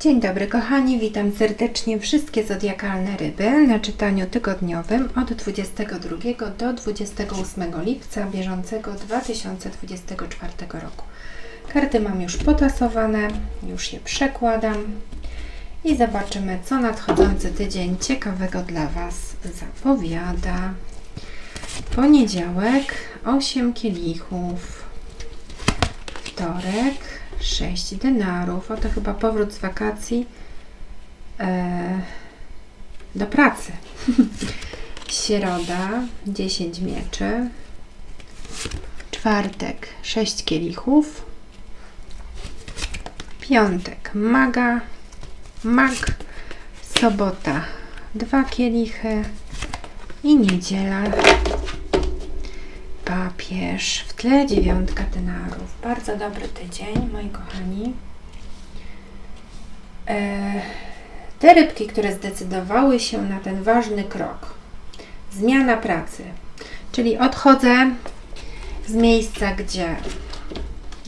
Dzień dobry kochani, witam serdecznie wszystkie zodiakalne ryby na czytaniu tygodniowym od 22 do 28 lipca bieżącego 2024 roku. Karty mam już potasowane, już je przekładam i zobaczymy co nadchodzący tydzień ciekawego dla Was zapowiada. Poniedziałek 8 kielichów, wtorek 6 denarów. Oto chyba powrót z wakacji e, do pracy. Środa 10 mieczy. Czwartek 6 kielichów. Piątek maga. Mag. Sobota 2 kielichy. I niedziela papież, w tle dziewiątka denarów. Bardzo dobry tydzień, moi kochani. E, te rybki, które zdecydowały się na ten ważny krok, zmiana pracy, czyli odchodzę z miejsca, gdzie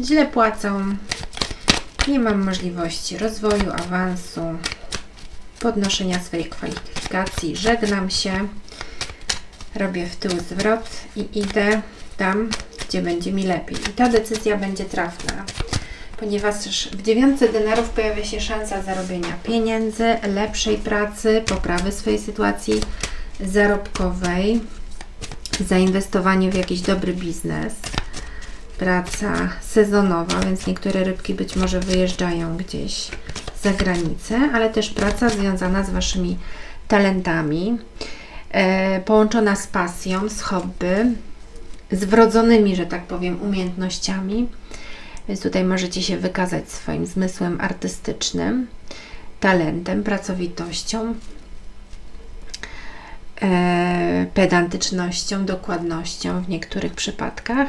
źle płacą, nie mam możliwości rozwoju, awansu, podnoszenia swojej kwalifikacji, żegnam się robię w tył zwrot i idę tam, gdzie będzie mi lepiej. I ta decyzja będzie trafna, ponieważ w dziewiątce denarów pojawia się szansa zarobienia pieniędzy, lepszej pracy, poprawy swojej sytuacji zarobkowej, zainwestowanie w jakiś dobry biznes, praca sezonowa, więc niektóre rybki być może wyjeżdżają gdzieś za granicę, ale też praca związana z Waszymi talentami połączona z pasją, z hobby, z wrodzonymi, że tak powiem, umiejętnościami. Więc tutaj możecie się wykazać swoim zmysłem artystycznym, talentem, pracowitością, e, pedantycznością, dokładnością w niektórych przypadkach.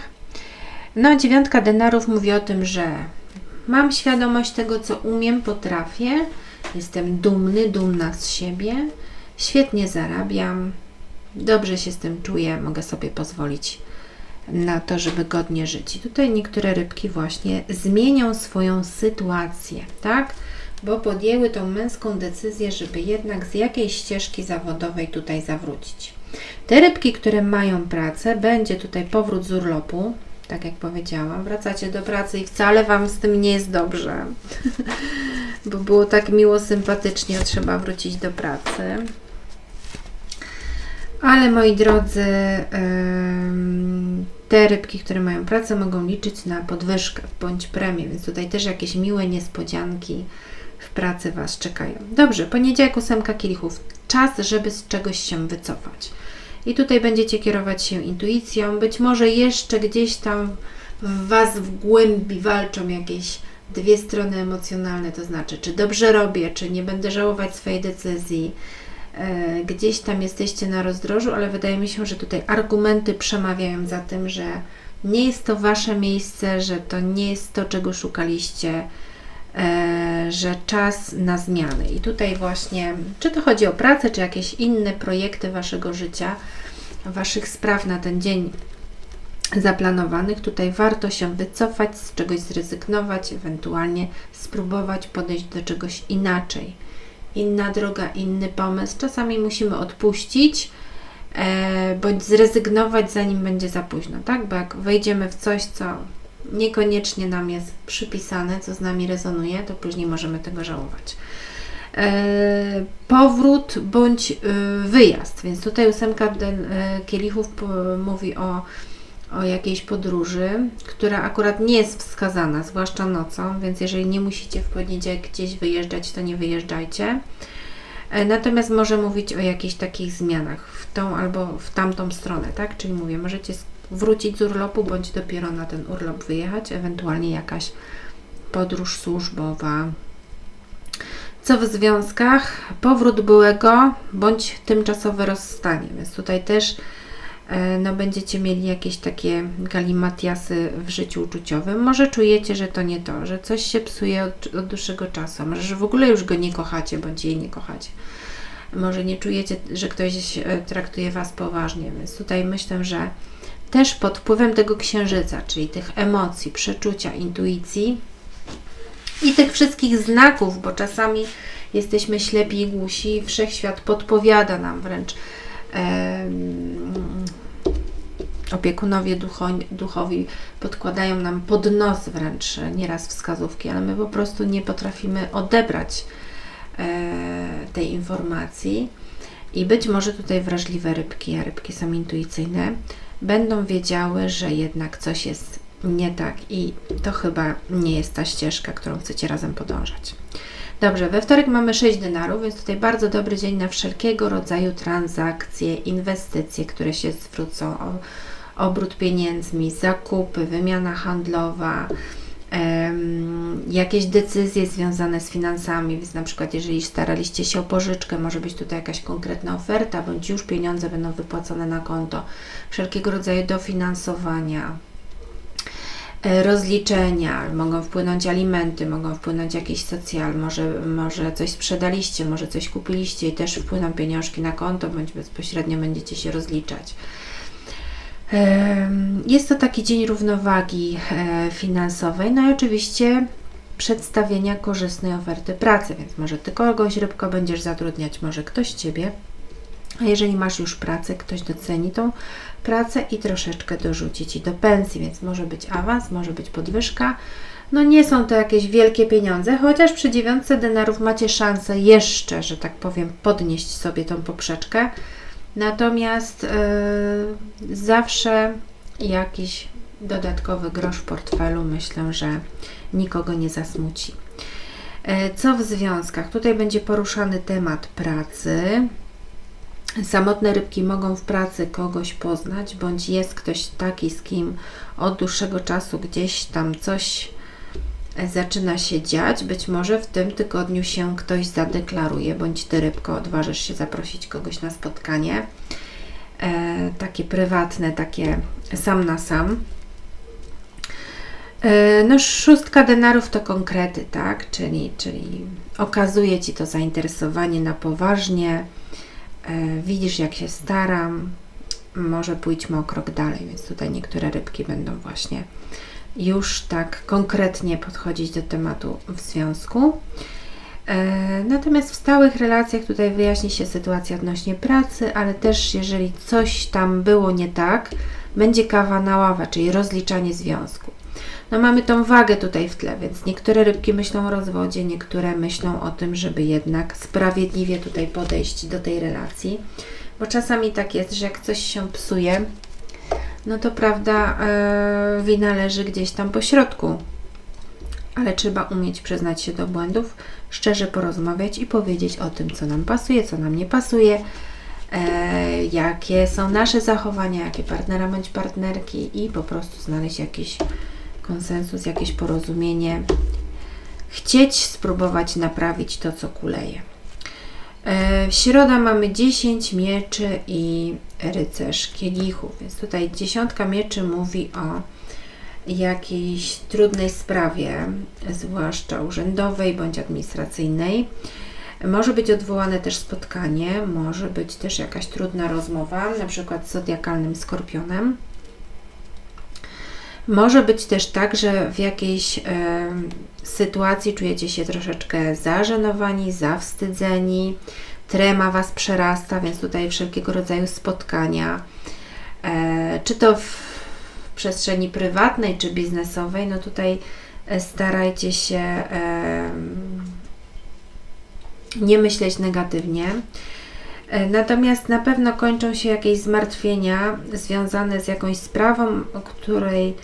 No, dziewiątka denarów mówi o tym, że mam świadomość tego, co umiem, potrafię, jestem dumny, dumna z siebie świetnie zarabiam, dobrze się z tym czuję, mogę sobie pozwolić na to, żeby godnie żyć. I tutaj niektóre rybki właśnie zmienią swoją sytuację, tak? Bo podjęły tą męską decyzję, żeby jednak z jakiejś ścieżki zawodowej tutaj zawrócić. Te rybki, które mają pracę, będzie tutaj powrót z urlopu, tak jak powiedziałam, wracacie do pracy i wcale Wam z tym nie jest dobrze, bo było tak miło, sympatycznie, trzeba wrócić do pracy. Ale moi drodzy, te rybki, które mają pracę, mogą liczyć na podwyżkę bądź premię, więc tutaj też jakieś miłe niespodzianki w pracy Was czekają. Dobrze, poniedziałek ósemka kielichów. Czas, żeby z czegoś się wycofać. I tutaj będziecie kierować się intuicją. Być może jeszcze gdzieś tam w Was w głębi walczą jakieś dwie strony emocjonalne, to znaczy, czy dobrze robię, czy nie będę żałować swojej decyzji, gdzieś tam jesteście na rozdrożu, ale wydaje mi się, że tutaj argumenty przemawiają za tym, że nie jest to Wasze miejsce, że to nie jest to, czego szukaliście, e, że czas na zmiany. I tutaj właśnie, czy to chodzi o pracę, czy jakieś inne projekty Waszego życia, Waszych spraw na ten dzień zaplanowanych, tutaj warto się wycofać, z czegoś zrezygnować, ewentualnie spróbować podejść do czegoś inaczej inna droga, inny pomysł. Czasami musimy odpuścić e, bądź zrezygnować, zanim będzie za późno, tak? Bo jak wejdziemy w coś, co niekoniecznie nam jest przypisane, co z nami rezonuje, to później możemy tego żałować. E, powrót bądź e, wyjazd. Więc tutaj ósemka e, kielichów mówi o o jakiejś podróży, która akurat nie jest wskazana, zwłaszcza nocą, więc jeżeli nie musicie w poniedziałek gdzieś wyjeżdżać, to nie wyjeżdżajcie. E, natomiast może mówić o jakichś takich zmianach w tą albo w tamtą stronę, tak? Czyli mówię, możecie wrócić z urlopu, bądź dopiero na ten urlop wyjechać, ewentualnie jakaś podróż służbowa. Co w związkach? Powrót byłego bądź tymczasowe rozstanie, więc tutaj też no będziecie mieli jakieś takie galimatiasy w życiu uczuciowym. Może czujecie, że to nie to, że coś się psuje od, od dłuższego czasu, może że w ogóle już go nie kochacie, bądź jej nie kochacie. Może nie czujecie, że ktoś e, traktuje Was poważnie, więc tutaj myślę, że też pod wpływem tego księżyca, czyli tych emocji, przeczucia, intuicji, i tych wszystkich znaków, bo czasami jesteśmy ślepi i głusi, wszechświat podpowiada nam wręcz. Opiekunowie ducho, duchowi podkładają nam pod nos wręcz nieraz wskazówki, ale my po prostu nie potrafimy odebrać e, tej informacji. I być może tutaj wrażliwe rybki, a rybki są intuicyjne, będą wiedziały, że jednak coś jest nie tak i to chyba nie jest ta ścieżka, którą chcecie razem podążać. Dobrze, we wtorek mamy 6 denarów, więc tutaj bardzo dobry dzień na wszelkiego rodzaju transakcje, inwestycje, które się zwrócą, obrót pieniędzmi, zakupy, wymiana handlowa, jakieś decyzje związane z finansami, więc na przykład jeżeli staraliście się o pożyczkę, może być tutaj jakaś konkretna oferta, bądź już pieniądze będą wypłacone na konto, wszelkiego rodzaju dofinansowania, e, rozliczenia, mogą wpłynąć alimenty, mogą wpłynąć jakiś socjal, może, może coś sprzedaliście, może coś kupiliście i też wpłyną pieniążki na konto, bądź bezpośrednio będziecie się rozliczać. Jest to taki dzień równowagi e, finansowej, no i oczywiście przedstawienia korzystnej oferty pracy, więc może Ty kogoś rybko będziesz zatrudniać, może ktoś Ciebie, a jeżeli masz już pracę, ktoś doceni tą pracę i troszeczkę dorzuci Ci do pensji, więc może być awans, może być podwyżka. No nie są to jakieś wielkie pieniądze, chociaż przy dziewiątce denarów macie szansę jeszcze, że tak powiem, podnieść sobie tą poprzeczkę. Natomiast yy, zawsze jakiś dodatkowy grosz w portfelu myślę, że nikogo nie zasmuci. E, Co w związkach? Tutaj będzie poruszany temat pracy. Samotne rybki mogą w pracy kogoś poznać, bądź jest ktoś taki, z kim od dłuższego czasu gdzieś tam coś e, zaczyna się dziać. Być może w tym tygodniu się ktoś zadeklaruje, bądź ty rybko odważysz się zaprosić kogoś na spotkanie. E, takie prywatne, takie sam na sam. E, No, szóstka denarów to konkrety, tak? Czyli, czyli okazuje Ci to zainteresowanie na poważnie. E, Widzisz, jak się staram. Może pójdźmy o krok dalej, więc tutaj niektóre rybki będą właśnie już tak konkretnie podchodzić do tematu w związku. E, Natomiast w stałych relacjach tutaj wyjaśni się sytuacja odnośnie pracy, ale też jeżeli coś tam było nie tak, będzie kawa na ławę, czyli rozliczanie związku. No mamy tą wagę tutaj w tle, więc niektóre rybki myślą o rozwodzie, niektóre myślą o tym, żeby jednak sprawiedliwie tutaj podejść do tej relacji, bo czasami tak jest, że jak coś się psuje, no to prawda, e, wina leży gdzieś tam po środku, ale trzeba umieć przyznać się do błędów, szczerze porozmawiać i powiedzieć o tym, co nam pasuje, co nam nie pasuje, e, jakie są nasze zachowania, jakie partnera bądź partnerki i po prostu znaleźć jakiś konsensus, jakieś porozumienie. Chcieć spróbować naprawić to, co kuleje. E, W środę mamy 10 mieczy i rycerz kielichów, więc tutaj dziesiątka mieczy mówi o jakiejś trudnej sprawie, zwłaszcza urzędowej bądź administracyjnej. Może być odwołane też spotkanie, może być też jakaś trudna rozmowa, na przykład z zodiakalnym skorpionem. Może być też tak, że w jakiejś em, sytuacji czujecie się troszeczkę zażenowani, zawstydzeni, trema Was przerasta, więc tutaj wszelkiego rodzaju spotkania, e, czy to w przestrzeni prywatnej, czy biznesowej, no tutaj e, starajcie się em, nie myśleć negatywnie. E, Natomiast na pewno kończą się jakieś zmartwienia związane z jakąś sprawą, o której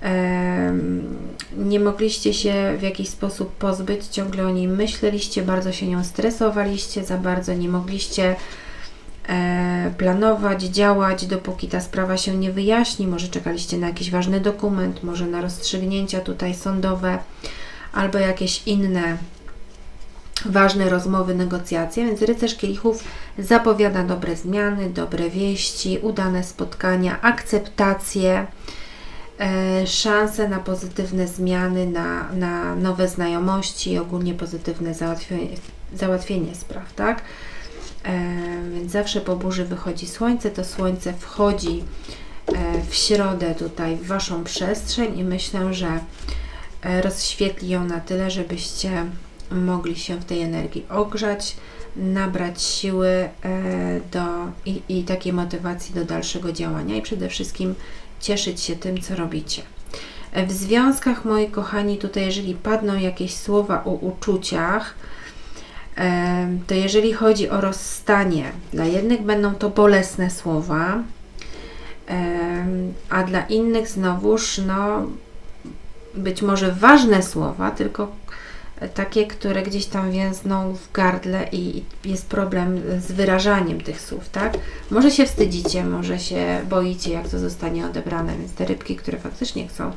em, nie mogliście się w jakiś sposób pozbyć, ciągle o niej myśleliście, bardzo się nią stresowaliście, za bardzo nie mogliście e, planować, działać, dopóki ta sprawa się nie wyjaśni. Może czekaliście na jakiś ważny dokument, może na rozstrzygnięcia tutaj sądowe albo jakieś inne ważne rozmowy, negocjacje, więc rycerz kielichów zapowiada dobre zmiany, dobre wieści, udane spotkania, akceptację, e, szanse na pozytywne zmiany, na, na nowe znajomości i ogólnie pozytywne załatwienie, załatwienie spraw, tak? E, więc zawsze po burzy wychodzi słońce, to słońce wchodzi e, w środę tutaj w Waszą przestrzeń i myślę, że e, rozświetli ją na tyle, żebyście mogli się w tej energii ogrzać, nabrać siły e, do, i, i takiej motywacji do dalszego działania i przede wszystkim cieszyć się tym, co robicie. E, W związkach, moi kochani, tutaj jeżeli padną jakieś słowa o uczuciach, em, to jeżeli chodzi o rozstanie, dla jednych będą to bolesne słowa, a dla innych znowuż, no, być może ważne słowa, tylko takie, które gdzieś tam więzną w gardle i jest problem z wyrażaniem tych słów, tak? Może się wstydzicie, może się boicie, jak to zostanie odebrane, więc te rybki, które faktycznie chcą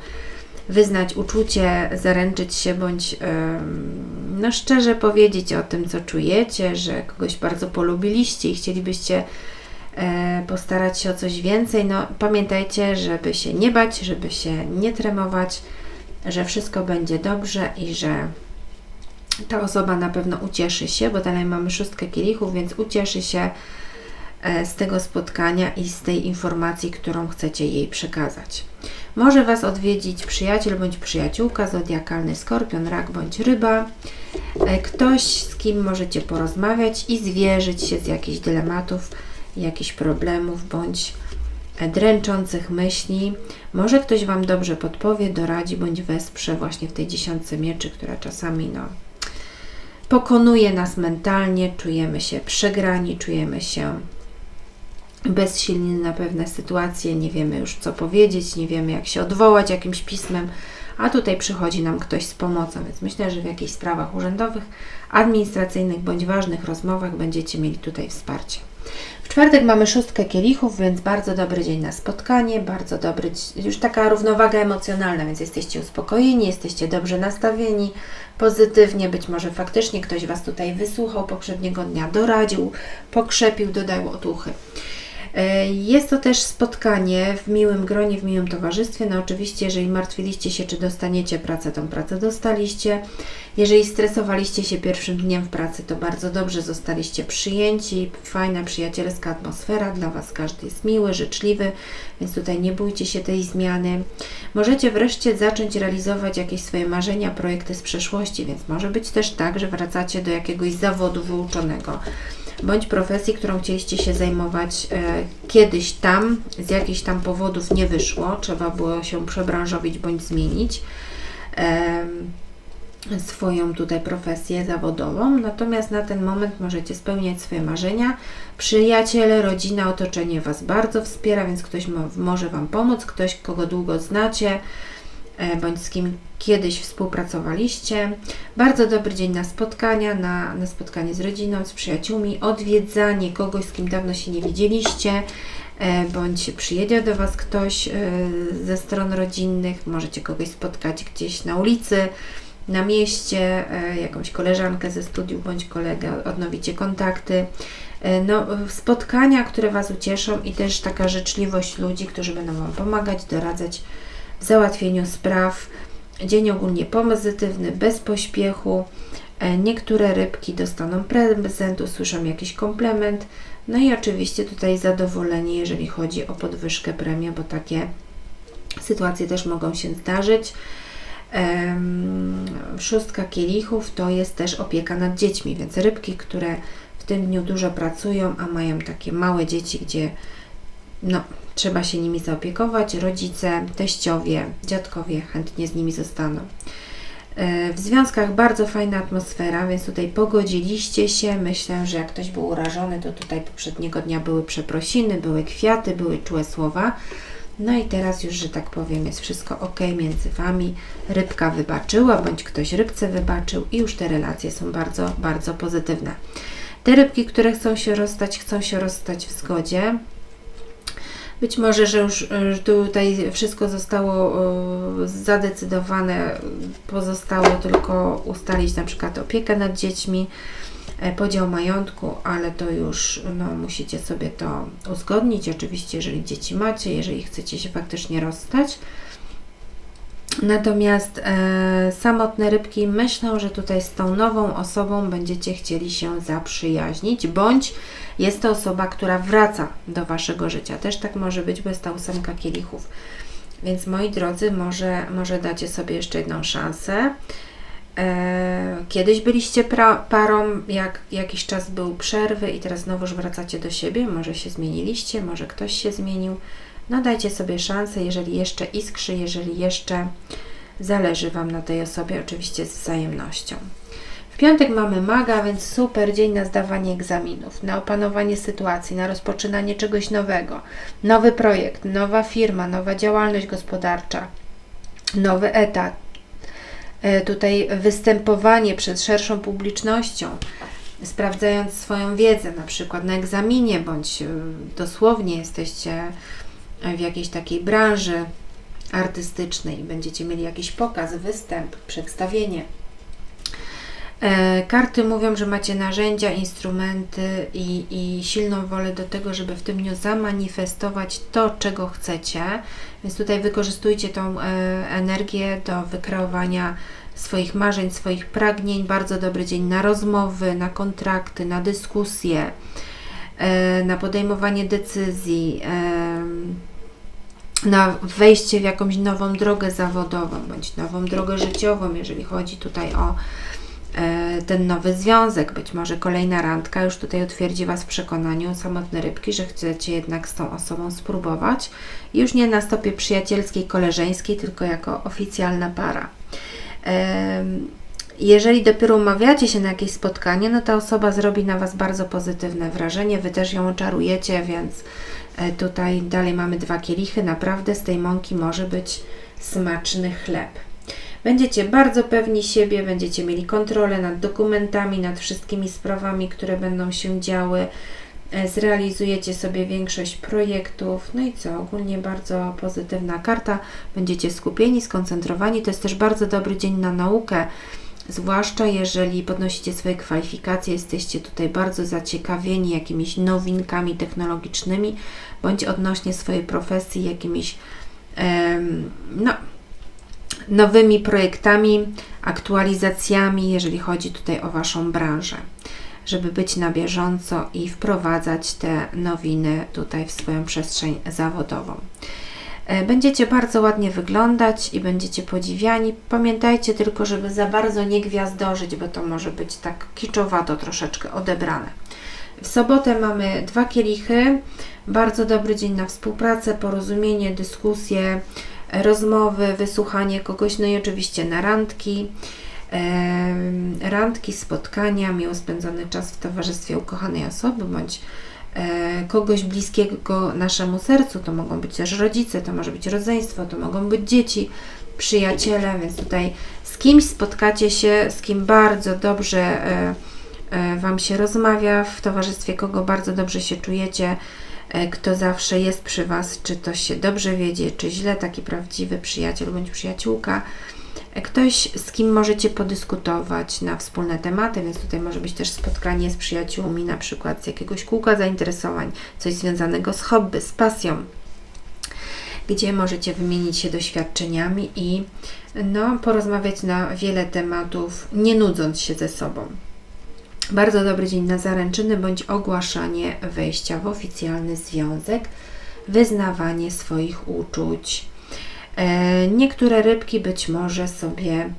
wyznać uczucie, zaręczyć się, bądź em, no szczerze powiedzieć o tym, co czujecie, że kogoś bardzo polubiliście i chcielibyście e, postarać się o coś więcej, no pamiętajcie, żeby się nie bać, żeby się nie tremować, że wszystko będzie dobrze i że ta osoba na pewno ucieszy się, bo dalej mamy szóstkę kielichów, więc ucieszy się e, z tego spotkania i z tej informacji, którą chcecie jej przekazać. Może Was odwiedzić przyjaciel bądź przyjaciółka, zodiakalny skorpion, rak bądź ryba, e, ktoś, z kim możecie porozmawiać i zwierzyć się z jakichś dylematów, jakichś problemów bądź e, dręczących myśli. Może ktoś Wam dobrze podpowie, doradzi bądź wesprze właśnie w tej dziesiątce mieczy, która czasami no, pokonuje nas mentalnie, czujemy się przegrani, czujemy się bezsilni na pewne sytuacje, nie wiemy już co powiedzieć, nie wiemy jak się odwołać jakimś pismem, a tutaj przychodzi nam ktoś z pomocą, więc myślę, że w jakichś sprawach urzędowych, administracyjnych bądź ważnych rozmowach będziecie mieli tutaj wsparcie. W czwartek mamy szóstkę kielichów, więc bardzo dobry dzień na spotkanie, bardzo dobry, już taka równowaga emocjonalna, więc jesteście uspokojeni, jesteście dobrze nastawieni, pozytywnie, być może faktycznie ktoś Was tutaj wysłuchał poprzedniego dnia, doradził, pokrzepił, dodał otuchy. E, Jest to też spotkanie w miłym gronie, w miłym towarzystwie. No oczywiście, jeżeli martwiliście się, czy dostaniecie pracę, tą pracę dostaliście. Jeżeli stresowaliście się pierwszym dniem w pracy, to bardzo dobrze zostaliście przyjęci. Fajna, przyjacielska atmosfera, dla Was każdy jest miły, życzliwy, więc tutaj nie bójcie się tej zmiany. Możecie wreszcie zacząć realizować jakieś swoje marzenia, projekty z przeszłości, więc może być też tak, że wracacie do jakiegoś zawodu wyuczonego bądź profesji, którą chcieliście się zajmować e, kiedyś tam, z jakichś tam powodów nie wyszło, trzeba było się przebranżowić bądź zmienić swoją tutaj profesję zawodową, natomiast na ten moment możecie spełniać swoje marzenia. Przyjaciele, rodzina, otoczenie Was bardzo wspiera, więc ktoś mo- może Wam pomóc, ktoś, kogo długo znacie, bądź z kim kiedyś współpracowaliście. Bardzo dobry dzień na spotkania, na, na spotkanie z rodziną, z przyjaciółmi, odwiedzanie kogoś, z kim dawno się nie widzieliście, e, bądź przyjedzie do Was ktoś e, ze stron rodzinnych, możecie kogoś spotkać gdzieś na ulicy, na mieście, e, jakąś koleżankę ze studiów bądź kolegę, odnowicie kontakty. E, No, spotkania, które Was ucieszą i też taka życzliwość ludzi, którzy będą Wam pomagać, doradzać w załatwieniu spraw. Dzień ogólnie pozytywny, bez pośpiechu. E, Niektóre rybki dostaną prezent, usłyszą jakiś komplement. No i oczywiście tutaj zadowolenie, jeżeli chodzi o podwyżkę premii, bo takie sytuacje też mogą się zdarzyć. Szóstka kielichów to jest też opieka nad dziećmi, więc rybki, które w tym dniu dużo pracują, a mają takie małe dzieci, gdzie no, trzeba się nimi zaopiekować, rodzice, teściowie, dziadkowie chętnie z nimi zostaną. E, W związkach bardzo fajna atmosfera, więc tutaj pogodziliście się. Myślę, że jak ktoś był urażony, to tutaj poprzedniego dnia były przeprosiny, były kwiaty, były czułe słowa. No i teraz już, że tak powiem, jest wszystko ok między Wami. Rybka wybaczyła, bądź ktoś rybce wybaczył i już te relacje są bardzo, bardzo pozytywne. Te rybki, które chcą się rozstać, chcą się rozstać w zgodzie. Być może, że już e, tutaj wszystko zostało e, zadecydowane, pozostało tylko ustalić na przykład opiekę nad dziećmi, e, podział majątku, ale to już no, musicie sobie to uzgodnić. Oczywiście, jeżeli dzieci macie, jeżeli chcecie się faktycznie rozstać. Natomiast e, samotne rybki myślą, że tutaj z tą nową osobą będziecie chcieli się zaprzyjaźnić, bądź jest to osoba, która wraca do Waszego życia. Też tak może być, bo jest ta ósemka kielichów. Więc moi drodzy, może, może dacie sobie jeszcze jedną szansę. E, Kiedyś byliście pra- parą, jak jakiś czas był przerwy i teraz znowu już wracacie do siebie. Może się zmieniliście, może ktoś się zmienił. No dajcie sobie szansę, jeżeli jeszcze iskrzy, jeżeli jeszcze zależy Wam na tej osobie, oczywiście z wzajemnością. W piątek mamy maga, więc super dzień na zdawanie egzaminów, na opanowanie sytuacji, na rozpoczynanie czegoś nowego. Nowy projekt, nowa firma, nowa działalność gospodarcza, nowy etat. E, Tutaj występowanie przed szerszą publicznością, sprawdzając swoją wiedzę, na przykład na egzaminie, bądź e, dosłownie jesteście w jakiejś takiej branży artystycznej, będziecie mieli jakiś pokaz, występ, przedstawienie. E, Karty mówią, że macie narzędzia, instrumenty i, i silną wolę do tego, żeby w tym dniu zamanifestować to, czego chcecie. Więc tutaj wykorzystujcie tą e, energię do wykreowania swoich marzeń, swoich pragnień. Bardzo dobry dzień na rozmowy, na kontrakty, na dyskusje, e, na podejmowanie decyzji. Na wejście w jakąś nową drogę zawodową bądź nową drogę życiową, jeżeli chodzi tutaj o e, ten nowy związek, być może kolejna randka już tutaj utwierdzi Was w przekonaniu samotne rybki, że chcecie jednak z tą osobą spróbować. Już nie na stopie przyjacielskiej, koleżeńskiej, tylko jako oficjalna para. Em, Jeżeli dopiero umawiacie się na jakieś spotkanie, no ta osoba zrobi na Was bardzo pozytywne wrażenie, Wy też ją oczarujecie, więc e, tutaj dalej mamy dwa kielichy. Naprawdę z tej mąki może być smaczny chleb. Będziecie bardzo pewni siebie, będziecie mieli kontrolę nad dokumentami, nad wszystkimi sprawami, które będą się działy. E, Zrealizujecie sobie większość projektów. No i co? Ogólnie bardzo pozytywna karta. Będziecie skupieni, skoncentrowani. To jest też bardzo dobry dzień na naukę. Zwłaszcza jeżeli podnosicie swoje kwalifikacje, jesteście tutaj bardzo zaciekawieni jakimiś nowinkami technologicznymi, bądź odnośnie swojej profesji, jakimiś no, nowymi projektami, aktualizacjami, jeżeli chodzi tutaj o Waszą branżę, żeby być na bieżąco i wprowadzać te nowiny tutaj w swoją przestrzeń zawodową. E, Będziecie bardzo ładnie wyglądać i będziecie podziwiani. Pamiętajcie tylko, żeby za bardzo nie gwiazdożyć, bo to może być tak kiczowato troszeczkę odebrane. W sobotę mamy dwa kielichy. Bardzo dobry dzień na współpracę, porozumienie, dyskusje, rozmowy, wysłuchanie kogoś, no i oczywiście na randki. Randki, spotkania, miło spędzony czas w towarzystwie ukochanej osoby bądź kogoś bliskiego naszemu sercu. To mogą być też rodzice, to może być rodzeństwo, to mogą być dzieci, przyjaciele, więc tutaj z kimś spotkacie się, z kim bardzo dobrze e, e, Wam się rozmawia, w towarzystwie kogo bardzo dobrze się czujecie, e, kto zawsze jest przy Was, czy to się dobrze wiedzie, czy źle, taki prawdziwy przyjaciel bądź przyjaciółka. Ktoś, z kim możecie podyskutować na wspólne tematy, więc tutaj może być też spotkanie z przyjaciółmi, na przykład z jakiegoś kółka zainteresowań, coś związanego z hobby, z pasją, gdzie możecie wymienić się doświadczeniami i no, porozmawiać na wiele tematów, nie nudząc się ze sobą. Bardzo dobry dzień na zaręczyny bądź ogłaszanie wejścia w oficjalny związek, wyznawanie swoich uczuć. E, Niektóre rybki być może sobie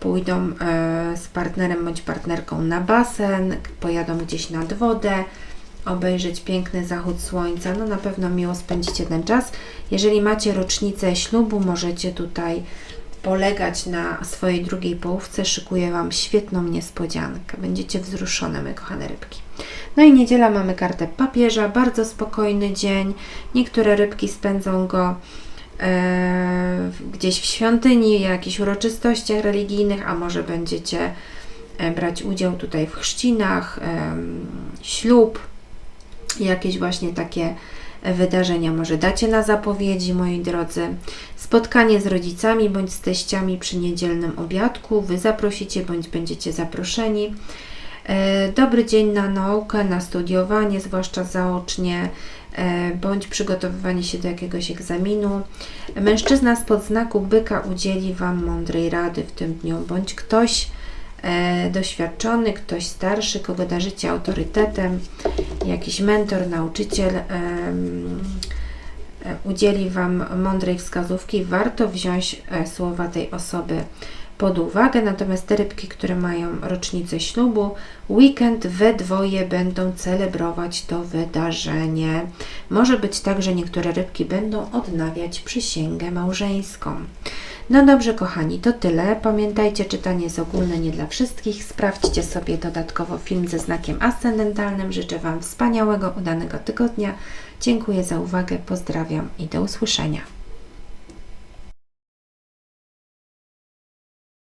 pójdą e, z partnerem bądź partnerką na basen, pojadą gdzieś nad wodę, obejrzeć piękny zachód słońca. No na pewno miło spędzicie ten czas. Jeżeli macie rocznicę ślubu, możecie tutaj polegać na swojej drugiej połówce. Szykuję Wam świetną niespodziankę. Będziecie wzruszone, my kochane rybki. No i niedziela mamy kartę papieża, bardzo spokojny dzień. Niektóre rybki spędzą go gdzieś w świątyni, jakichś uroczystościach religijnych, a może będziecie e, brać udział tutaj w chrzcinach, ślub, jakieś właśnie takie wydarzenia może dacie na zapowiedzi, moi drodzy. Spotkanie z rodzicami bądź z teściami przy niedzielnym obiadku. Wy zaprosicie bądź będziecie zaproszeni. E, Dobry dzień na naukę, na studiowanie, zwłaszcza zaocznie, bądź przygotowywanie się do jakiegoś egzaminu. Mężczyzna spod znaku byka udzieli Wam mądrej rady w tym dniu, bądź ktoś e, doświadczony, ktoś starszy, kogo darzycie autorytetem, jakiś mentor, nauczyciel, e, udzieli Wam mądrej wskazówki, warto wziąć e, słowa tej osoby pod uwagę. Natomiast te rybki, które mają rocznicę ślubu, weekend we dwoje będą celebrować to wydarzenie. Może być tak, że niektóre rybki będą odnawiać przysięgę małżeńską. No dobrze, kochani, to tyle. Pamiętajcie, czytanie jest ogólne, nie dla wszystkich. Sprawdźcie sobie dodatkowo film ze znakiem ascendentalnym. Życzę Wam wspaniałego, udanego tygodnia. Dziękuję za uwagę, pozdrawiam i do usłyszenia.